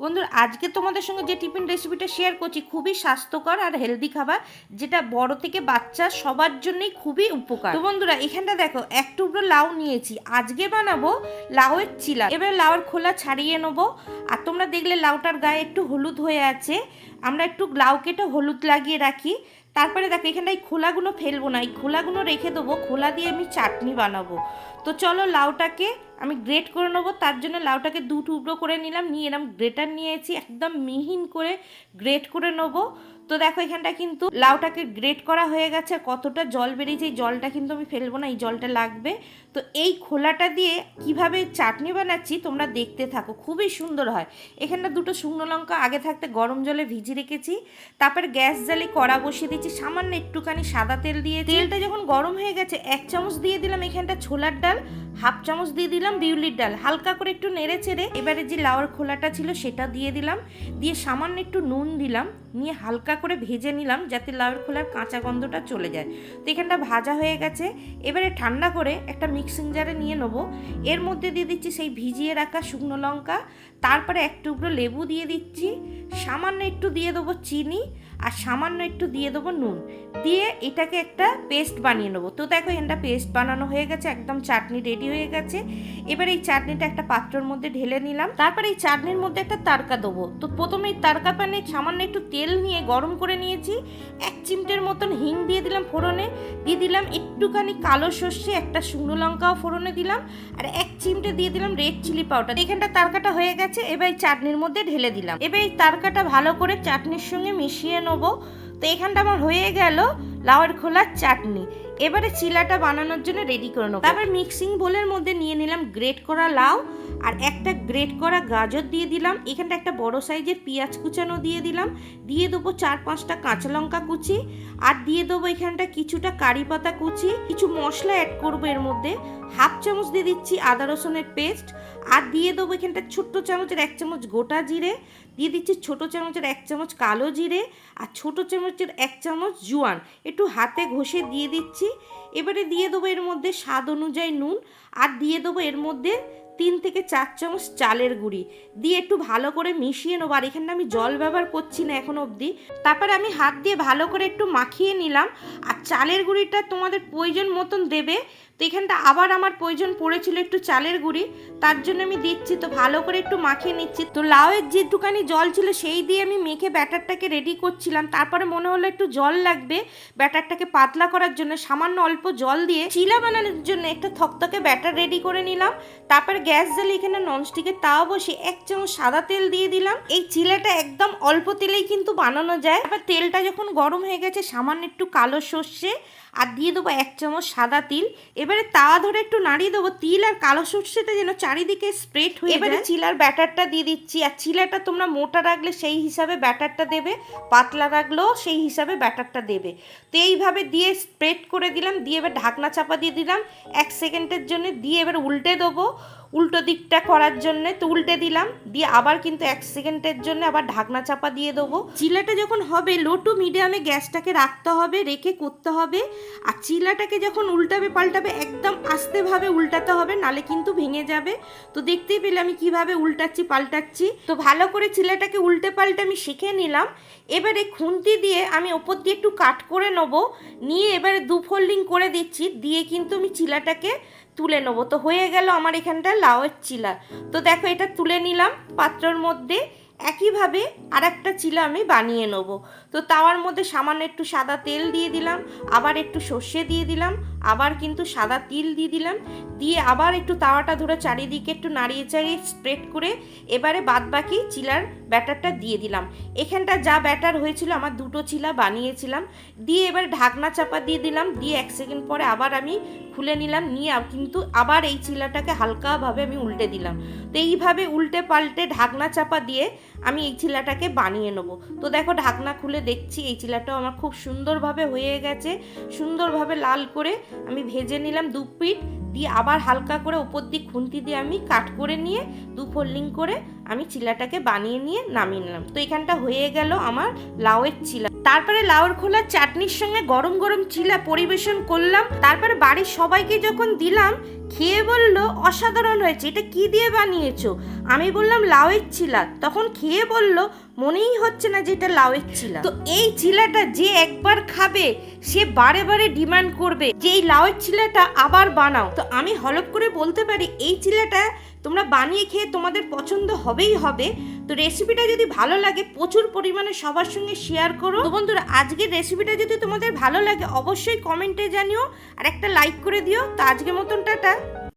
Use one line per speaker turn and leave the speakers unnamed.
বন্ধুরা, আজকে তোমাদের সঙ্গে যে টিফিন রেসিপিটা শেয়ার করছি, খুবই স্বাস্থ্যকর আর হেলদি খাবার, যেটা বড় থেকে বাচ্চা সবার জন্যই খুবই উপকার। তো বন্ধুরা, এখানটা দেখো, এক টুকরো লাউ নিয়েছি। আজকে বানাবো লাউয়ের চিলা। এবার লাউয়ের খোলা ছাড়িয়ে নেব। আর তোমরা দেখলে লাউটার গায়ে একটু হলুদ হয়ে আছে। আমরা একটু লাউ কেটে হলুদ লাগিয়ে রাখি। তারপরে দেখো এখানটা এই খোলাগুলো ফেলব না। এই খোলাগুলো রেখে দেবো। খোলা দিয়ে আমি চাটনি বানাবো। তো চলো লাউটাকে আমি গ্রেট করে নেব, তার জন্য লাউটাকে দু টুকরো করে নিলাম, নিয়ে এরম গ্রেটার নিয়েছি, একদম মিহিন করে গ্রেট করে নেব। তো দেখো এখানটা কিন্তু লাউটাকে গ্রেট করা হয়ে গেছে কতটা জল বেরিয়েছে, এই জলটা কিন্তু আমি ফেলব না, এই জলটা লাগবে। তো এই খোলাটা দিয়ে কীভাবে চাটনি বানাচ্ছি তোমরা দেখতে থাকো, খুবই সুন্দর হয়। এখানটা দুটো শুকনো লঙ্কা, আগে থাকতে গরম জলে ভিজিয়ে রেখেছি, তারপর গ্যাস জ্বালে কড়া বসিয়ে দিয়েছি, সামান্য একটুখানি সাদা তেল দিয়ে তেলটা যখন গরম হয়ে গেছে, এক চামচ দিয়ে দিলাম এখানটা ছোলার ডাল হাফ চামচ দিয়ে দিলাম বিউলির ডাল। হালকা করে একটু নেড়ে চেড়ে এবারে যে লাউয়ের খোলাটা ছিল সেটা দিয়ে দিলাম। দিয়ে সামান্য একটু নুন দিলাম। নিয়ে হালকা করে ভেজে নিলাম যাতে লাউয়ের খোলার কাঁচা গন্ধটা চলে যায়। তো এখানটা ভাজা হয়ে গেছে। এবারে ঠান্ডা করে একটা মিক্সিং জারে নিয়ে নেব। এর মধ্যে দিয়ে দিচ্ছি সেই ভিজিয়ে রাখা শুকনো লঙ্কা। তারপরে এক টুকরো লেবু দিয়ে দিচ্ছি। সামান্য একটু দিয়ে দেবো চিনি। আর সামান্য একটু দিয়ে দেবো নুন। দিয়ে এটাকে একটা পেস্ট বানিয়ে নেব। তো দেখো এটা পেস্ট বানানো হয়ে গেছে, একদম চাটনি রেডি হয়ে গেছে। এবার এই চাটনিটা একটা পাত্রের মধ্যে ঢেলে নিলাম। তারপরে এই চাটনির মধ্যে একটা তারকা দেবো। তো প্রথমে এই তারকা প্যানে সামান্য একটু তেল নিয়ে গরম করে নিয়েছি। এক চিমটের মতন হিং দিয়ে দিলাম ফোড়নে। দিয়ে দিলাম একটুখানি কালো সর্ষে, একটা শুকনো লঙ্কাও ফোড়নে দিলাম। আর এক চিমটে দিয়ে দিলাম রেড চিলি পাউডার এখানটা তারকাটা হয়ে গেছে, এবার এই চাটনির মধ্যে ঢেলে দিলাম। এবার এই তারকাটা ভালো করে চাটনির সঙ্গে মিশিয়ে নেব। তো এখানটা আমার হয়ে গেল। লাউয়ের খোলার চাটনি। এবারে চিলাটা বানানোর জন্য রেডি করে নেব। তারপর মিক্সিং বোলের মধ্যে নিয়ে নিলাম গ্রেট করা লাউ আর একটা গ্রেট করা গাজর দিয়ে দিলাম। এখানটা একটা বড় সাইজের পেঁয়াজ কুচানো দিয়ে দিলাম। দিয়ে দেবো চার পাঁচটা কাঁচা লঙ্কা কুচি আর দিয়ে দেবো এখানটা কিছুটা কারি পাতা কুচি। কিছু মশলা অ্যাড করব এর মধ্যে। হাফ চামচ দিয়ে দিচ্ছি আদা রসুনের পেস্ট আর দিয়ে দেবো এখানটা ছোট্ট চামচের এক চামচ গোটা জিরে। দিয়ে দিচ্ছি ছোট চামচের এক চামচ কালো জিরে আর ছোট চামচের এক চামচ জোয়ান। একটু হাতে ঘষে দিয়ে দিচ্ছি। এবারে দিয়ে দেবো এর মধ্যে স্বাদ অনুযায়ী নুন আর দিয়ে দেবো এর মধ্যে তিন থেকে চার চামচ চালের গুঁড়ি। দিয়ে একটু ভালো করে মিশিয়ে নেব। আর এখানে আমি জল ব্যবহার করছি না এখন অবধি। তারপর আমি হাত দিয়ে ভালো করে একটু মাখিয়ে নিলাম। আর চালের গুঁড়িটা তোমাদের প্রয়োজন মতন দেবে। তো এখানটা আবার আমার প্রয়োজন পড়েছিল একটু চালের গুঁড়ি, তার জন্য আমি দিচ্ছি, তো ভালো করে একটু মাখিয়ে নিচ্ছি। তো লাউয়ের যেটুকানি জল ছিল সেই দিয়ে আমি মেখে ব্যাটারটাকে রেডি করছিলাম। তারপরে মনে হলো একটু জল লাগবে ব্যাটারটাকে পাতলা করার জন্য। সামান্য অল্প জল দিয়ে চিলা বানানোর জন্য একটা থকথকে ব্যাটার রেডি করে নিলাম। তারপরে গ্যাস জ্বালিয়ে এখানে ননস্টিকের তাও বসে এক চামচ সাদা তেল দিয়ে দিলাম। এই চিলাটা একদম অল্প তেলেই কিন্তু বানানো যায়। তারপর তেলটা যখন গরম হয়ে গেছে, সামান্য একটু কালো সর্ষে, আর দিয়ে দেবো এক চামচ সাদা তিল। এবারে তাওয়া ধরে একটু নাড়িয়ে দেবো। তিল আর কালো সর্ষেটা যেন চারিদিকে স্প্রেড হয়ে এবারে চিলার ব্যাটারটা দিয়ে দিচ্ছি। আর চিলাটা তোমরা মোটা রাখলে সেই হিসাবে ব্যাটারটা দেবে। পাতলা রাখলেও সেই হিসাবে ব্যাটারটা দেবে। তো এইভাবে দিয়ে স্প্রেড করে দিলাম। দিয়ে এবার ঢাকনা চাপা দিয়ে দিলাম। এক সেকেন্ডের জন্য দিয়ে এবার উল্টে দেবো। উল্টো দিকটা করার জন্য তো উল্টে দিলাম, দিয়ে আবার কিন্তু এক সেকেন্ডের জন্য আবার ঢাকনা চাপা দিয়ে দেবো। চিলাটা যখন হবে লো টু মিডিয়ামে গ্যাসটাকে রাখতে হবে, রেখে করতে হবে। আর চিলাটাকে যখন উল্টাবে, পাল্টাবে, একদম আস্তেভাবে উল্টাতে হবে, নালে কিন্তু ভেঙে যাবে। তো দেখতেই পেলে আমি কীভাবে উল্টাচ্ছি, পাল্টাচ্ছি। তো ভালো করে চিলাটাকে উল্টে পাল্টে আমি শিখে নিলাম। এবারে খুন্তি দিয়ে আমি ওপর দিয়ে একটু কাট করে নেব। নিয়ে এবারে দু ফোল্ডিং করে দিচ্ছি, দিয়ে কিন্তু আমি চিলাটাকে তুলে নেব। তো হয়ে গেল আমার এখানটা লাউয়ের চিলা। তো দেখো, এটা তুলে নিলাম পাত্রর মধ্যে। একইভাবে আর একটা চিলা আমি বানিয়ে নেব। তো তাওয়ার মধ্যে সামান্য একটু সাদা তেল দিয়ে দিলাম, আবার একটু সর্ষে দিয়ে দিলাম আবার কিন্তু সাদা তিল দিয়ে দিলাম। দিয়ে আবার একটু তাওয়াটা ধরে চারিদিকে একটু নাড়িয়ে চাড়িয়ে স্প্রেড করে এবারে বাদ বাকি চিলার ব্যাটারটা দিয়ে দিলাম। এখানটা যা ব্যাটার হয়েছিল আমার দুটো চিলা বানিয়েছিলাম। দিয়ে এবার ঢাকনা চাপা দিয়ে দিলাম। দিয়ে এক সেকেন্ড পরে আবার আমি খুলে নিলাম। নিয়ে কিন্তু আবার এই চিলাটাকে হালকাভাবে আমি উল্টে দিলাম। তো এইভাবে উল্টে পাল্টে ঢাকনা চাপা দিয়ে আমি এই চিলাটাকে বানিয়ে নেব। তো দেখো ঢাকনা খুলে দেখছি, এই চিলাটাও আমার খুব সুন্দরভাবে হয়ে গেছে। সুন্দরভাবে লাল করে আমি ভেজে নিলাম দু পিঠ, দিয়ে আবার হালকা করে ওপর দিক খুন্তি দিয়ে আমি কাট করে নিয়ে দু ফোল্ডিং করে আমি চিলাটাকে বানিয়ে নিয়ে নামিয়ে নিলাম। তো এখানটা হয়ে গেল আমার লাউয়ের চিলা। তারপরে লাউর খোলা চাটনির সঙ্গে গরম গরম চিলা পরিবেশন করলাম। তারপরে বাড়ির সবাইকে যখন দিলাম, খেয়ে বলল, অসাধারণ হয়েছে, এটা কি দিয়ে বানিয়েছো? আমি বললাম, লাউয়ের চিলা। তখন খেয়ে বলল, মনেই হচ্ছে না যে এটা লাউয়ের চিলা। তো এই চিলাটা যে একবার খাবে, সে বারে বারে ডিমান্ড করবে যে, এই লাউয়ের চিলাটা আবার বানাও। তো আমি হলপ করে বলতে পারি, এই চিলাটা তোমরা বানিয়ে খেয়ে তোমাদের পছন্দ হবেই হবে। তো রেসিপিটা যদি ভালো লাগে, প্রচুর পরিমাণে সবার সঙ্গে শেয়ার করো। তো বন্ধুরা, আজকের রেসিপিটা যদি তোমাদের ভালো লাগে, অবশ্যই কমেন্টে জানিও। আর একটা লাইক করে দিও। তো আজকের মতন, টাটা।